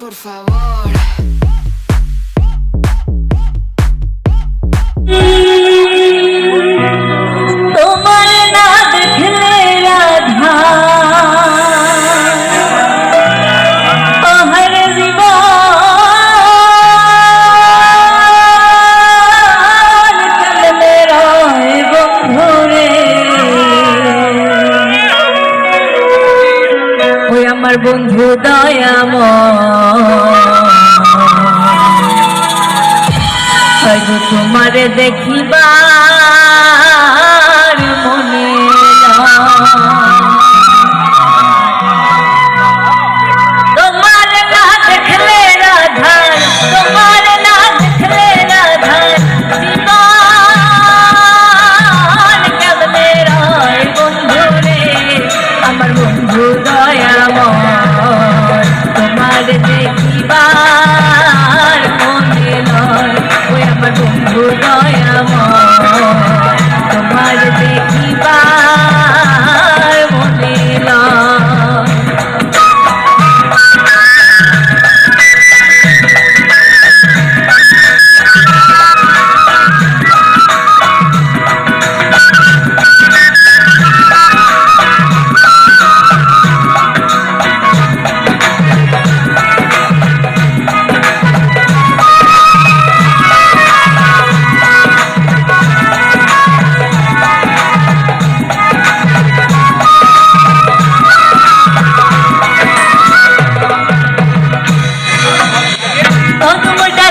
por favor. আমার বন্ধু দয়াম হয়তো তোমার দেখিবার মনে না অনুমোদা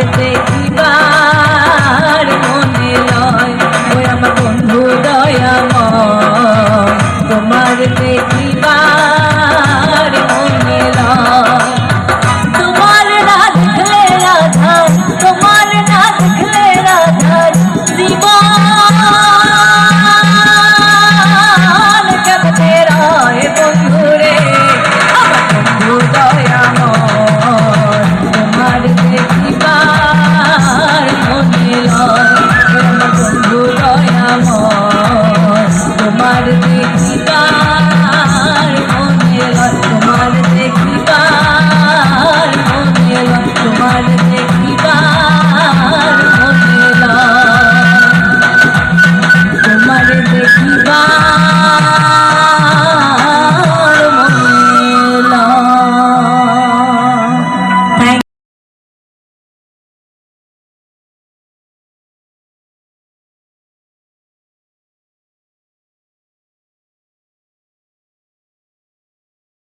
the day. তোমার দেখে